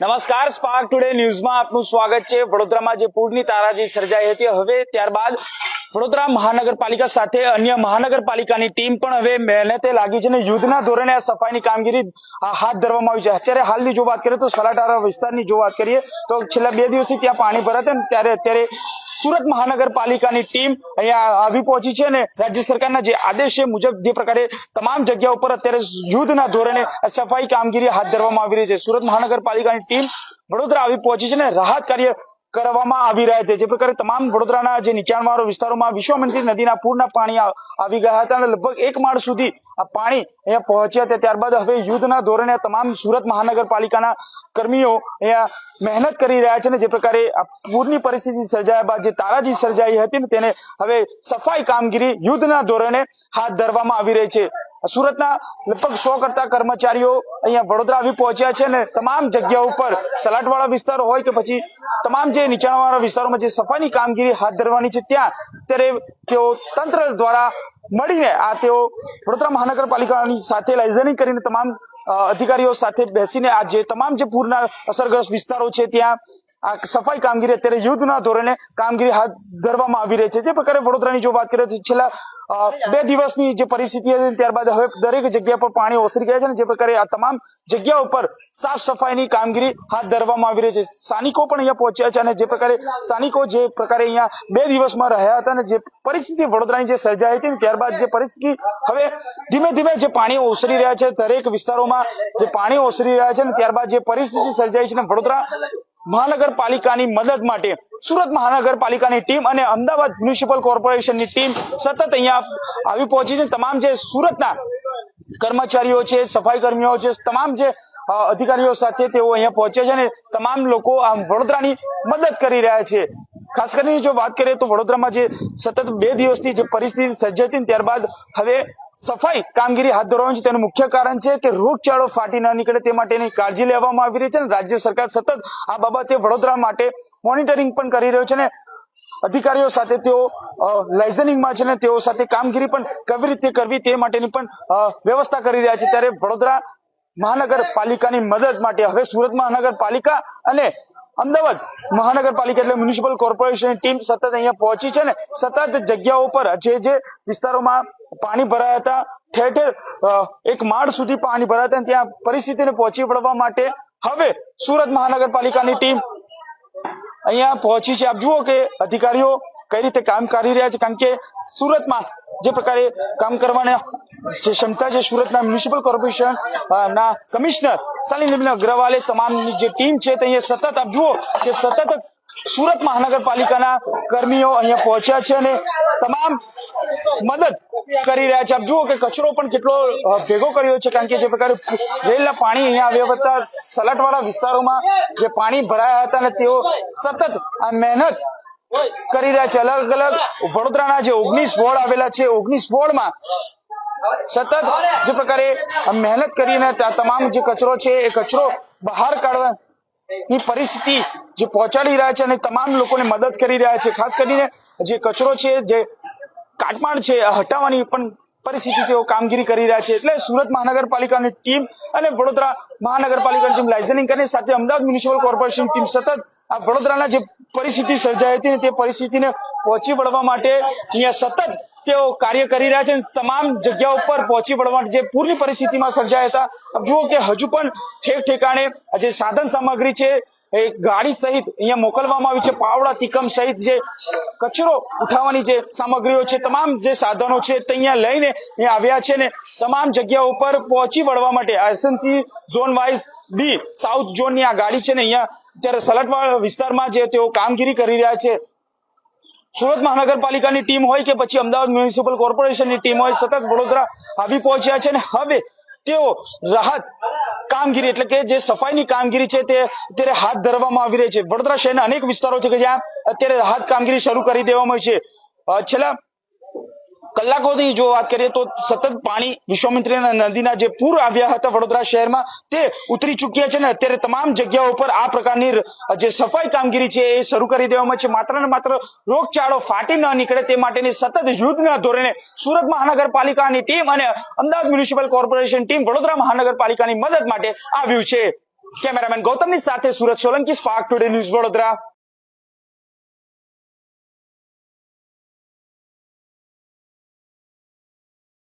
નમસ્કાર spark today ન્યૂઝમાં આપનું સ્વાગત છે. વડોદરામાં જે પૂરની તારાજી સર્જાઈ હતી, હવે ત્યારબાદ વડોદરા મહાનગરપાલિકા સાથે અન્ય મહાનગરપાલિકાની ટીમ પણ હવે મહેનતે લાગી છે અને યુદ્ધના ધોરણે આ સફાઈની કામગીરી હાથ ધરવામાં આવી છે. અત્યારે હાલની જો વાત કરીએ તો સલાટારા વિસ્તારની જો વાત કરીએ તો છેલ્લા બે દિવસથી ત્યાં પાણી ભરાતા ત્યારે અત્યારે સુરત મહાનગરપાલિકાની ટીમ અહીંયા આવી પહોંચી છે અને રાજ્ય સરકારના જે આદેશ મુજબ જે પ્રકારે તમામ જગ્યા ઉપર અત્યારે યુદ્ધના ધોરણે સફાઈ કામગીરી હાથ ધરવામાં આવી રહી છે. સુરત મહાનગરપાલિકાની ટીમ વડોદરા આવી પહોંચી છે અને રાહત કાર્ય કરવામાં આવી રહ્યા છે, જે પ્રકારે તમામ વડોદરાના જે નીચાણવાળો વિસ્તારોમાં વિશ્વામિત્રી નદીના પૂરના પાણી આવી ગયા હતા અને લગભગ એક માળ સુધી આ પાણી અહીંયા પહોંચ્યા હતા. ત્યારબાદ હવે યુદ્ધના ધોરણે તમામ સુરત મહાનગરપાલિકાના કર્મીઓ અહીંયા મહેનત કરી રહ્યા છે ને જે પ્રકારે આ પૂરની પરિસ્થિતિ સર્જાયા બાદ જે તારાજી સર્જાઈ હતી ને તેને હવે સફાઈ કામગીરી યુદ્ધના ધોરણે હાથ ધરવામાં આવી રહી છે. સુરતના લગભગ સો કરતા કર્મચારીઓ અહીંયા વડોદરા આવી પહોંચ્યા છે અને તમામ જગ્યાઓ ઉપર સલાટવાળા વિસ્તારો હોય કે પછી તમામ જે નીચાણવાળા વિસ્તારોમાં જે સફાઈની કામગીરી હાથ ધરવાની છે, ત્યાં અત્યારે તેઓ તંત્ર દ્વારા મળીને આ તેઓ વડોદરા મહાનગરપાલિકાની સાથે લાઇઝનિંગ કરીને તમામ અધિકારીઓ સાથે બેસીને આ જે તમામ જે પૂરના અસરગ્રસ્ત વિસ્તારો છે, ત્યાં આ સફાઈ કામગીરી અત્યારે યુદ્ધના ધોરણે કામગીરી હાથ ધરવામાં આવી રહી છે. જે પ્રકારે વડોદરાની જો વાત કરીએ તો છેલ્લા બે દિવસની જે પરિસ્થિતિ હતી ત્યારબાદ હવે દરેક જગ્યા પર પાણી ઓસરી ગયા છે ને જે પ્રકારે આ તમામ જગ્યા ઉપર સાફ સફાઈની કામગીરી હાથ ધરવામાં આવી રહી છે. સ્થાનિકો પણ અહીંયા પહોંચ્યા છે અને જે પ્રકારે સ્થાનિકો જે પ્રકારે અહીંયા બે દિવસમાં રહ્યા હતા અને જે પરિસ્થિતિ વડોદરાની જે સર્જાઈ હતી ત્યારબાદ જે પરિસ્થિતિ હવે ધીમે ધીમે જે પાણી ઓસરી રહ્યા છે, દરેક વિસ્તારોમાં જે પાણી ઓસરી રહ્યા છે ને ત્યારબાદ જે પરિસ્થિતિ સર્જાઈ છે ને વડોદરા મહાનગરપાલિકાની મદદ માટે સુરત મહાનગરપાલિકાની ટીમ અને અમદાવાદ મ્યુનિસિપલ કોર્પોરેશનની ટીમ સતત અહીંયા આવી પહોંચી છે. તમામ જે સુરતના કર્મચારીઓ છે સફાઈ કર્મીઓ છે, તમામ જે અધિકારીઓ સાથે તેઓ અહીંયા પહોંચે છે અને તમામ લોકો આ વડોદરાની મદદ કરી રહ્યા છે. ખાસ કરીને જો વાત કરીએ તો વડોદરામાં જે સતત બે દિવસથી જે પરિસ્થિતિ સર્જાઈ હતી ત્યારબાદ હવે સફાઈ કામગીરી હાથ ધરવાનું છે, તેનું મુખ્ય કારણ છે કે રોગચાળો ફાટી ન નીકળે તે માટેની કાળજી લેવામાં આવી રહી છે અને રાજ્ય સરકાર સતત આ બાબતે વડોદરા માટે મોનિટરિંગ પણ કરી રહ્યો છે અને અધિકારીઓ સાથે તેઓ લાઇઝનિંગમાં છે ને તેઓ સાથે કામગીરી પણ કેવી રીતે કરવી તે માટેની પણ વ્યવસ્થા કરી રહ્યા છે. ત્યારે વડોદરા મહાનગરપાલિકાની મદદ માટે હવે સુરત મહાનગરપાલિકા અને અમદાવાદ મહાનગરપાલિકા એટલે મ્યુનિસિપલ કોર્પોરેશન ટીમ સતત અહીંયા પહોંચી છે ને સતત જગ્યાઓ પર જે જે વિસ્તારોમાં પાણી ભરાયા હતા, ઠેર ઠેર એક માળ સુધી પાણી ભરાયા હતા ત્યાં પરિસ્થિતિને પહોંચી વળવા માટે હવે સુરત મહાનગરપાલિકાની ટીમ અહીંયા પહોંચી છે. આપ જુઓ કે અધિકારીઓ કઈ રીતે કામ કરી રહ્યા છે, કારણ કે સુરતમાં જે પ્રકારે કામ કરવાના જે ક્ષમતા છે સુરતના મ્યુનિસિપલ કોર્પોરેશન ના કમિશનર શાલિની અગ્રવાલે તમામની જે ટીમ છે તે સતત, આપ જુઓ કે સતત સુરત મહાનગરપાલિકાના કર્મીઓ અહીંયા પહોંચ્યા છે અને તમામ મદદ કરી રહ્યા છે. આપ જુઓ કે કચરો પણ કેટલો ભેગો કર્યો છે કારણ કે જે પ્રકારે રેલના પાણી અહીંયા આવ્યા હતા સલાટવાળા વિસ્તારોમાં જે પાણી ભરાયા હતા અને તેઓ સતત આ મહેનત કરી રહ્યા છે. અલગ અલગ વડોદરાના જે ઓગણીસ વોર્ડ આવેલા છે, ઓગણીસ વોર્ડમાં સતત જે પ્રકારે મહેનત કરીને તમામ જે કચરો છે, એ કચરો બહાર કાઢવાની પરિસ્થિતિ જે પહોંચાડી રહ્યા છે અને તમામ લોકોને મદદ કરી રહ્યા છે. ખાસ કરીને જે કચરો છે, જે કાટમાળ છે હટાવવાની પણ પરિસ્થિતિ તેઓ કામગીરી કરી રહ્યા છે. એટલે સુરત મહાનગરપાલિકાની ટીમ અને વડોદરા મહાનગરપાલિકાની ટીમ લાઇઝનિંગ કરીને સાથે અમદાવાદ મ્યુનિસિપલ કોર્પોરેશન ટીમ સતત આ વડોદરાના જે પરિસ્થિતિ સર્જાઈ હતી તે પરિસ્થિતિને પહોંચી વળવા માટે અહીંયા સતત તેઓ કાર્ય કરી રહ્યા છે તમામ જગ્યા ઉપર પહોંચી વળવા જે પૂરની પરિસ્થિતિમાં સર્જાયા હતા જુઓ કે હજુ પણ ઠેક ઠેકાણે જે સાધન સામગ્રી છે, એ ગાડી સહિત અહીંયા મોકલવામાં આવી છે, પાવડા, તિકમ સહિત જે કચરો ઉઠાવવાની જે સામગ્રીઓ છે, તમામ જે સાધનો છે તે અહીંયા લઈને અહીંયા આવ્યા છે ને તમામ જગ્યા ઉપર પહોંચી વળવા માટે SMC zone wise B south ઝોનની આ ગાડી છે ને અહીંયા અત્યારે સલાટવાડ વિસ્તારમાં જે તેઓ કામગીરી કરી રહ્યા છે સુરત મહાનગરપાલિકાની ટીમ હોય કે પછી અમદાવાદ મ્યુનિસિપલ કોર્પોરેશનની ટીમ હોય, સતત વડોદરા આવી પહોંચ્યા છે અને હવે તેઓ રાહત કામગીરી એટલે કે જે સફાઈની કામગીરી છે તે અત્યારે હાથ ધરવામાં આવી રહી છે. વડોદરા શહેરના અનેક વિસ્તારો છે કે જ્યાં અત્યારે રાહત કામગીરી શરૂ કરી દેવામાં આવી છે. છેલ્લા કલાકોની જો વાત કરીએ તો સતત પાણી વિશ્વામિત્રી નદીના જે પૂર આવ્યા હતા વડોદરા શહેરમાં, તે ઉતરી ચૂક્યા છે ને અત્યારે તમામ જગ્યાઓ પર આ પ્રકારની જે સફાઈ કામગીરી છે એ શરૂ કરી દેવામાં છે. માત્ર ને માત્ર રોગચાળો ફાટી ન નીકળે તે માટેની સતત યુદ્ધના ધોરણે સુરત મહાનગરપાલિકાની ટીમ અને Ahmedabad municipal corporation team Vadodara મહાનગરપાલિકાની મદદ માટે આવ્યું છે. કેમેરામેન ગૌતમની સાથે Surat Solanki, Spark Today News Vadodara.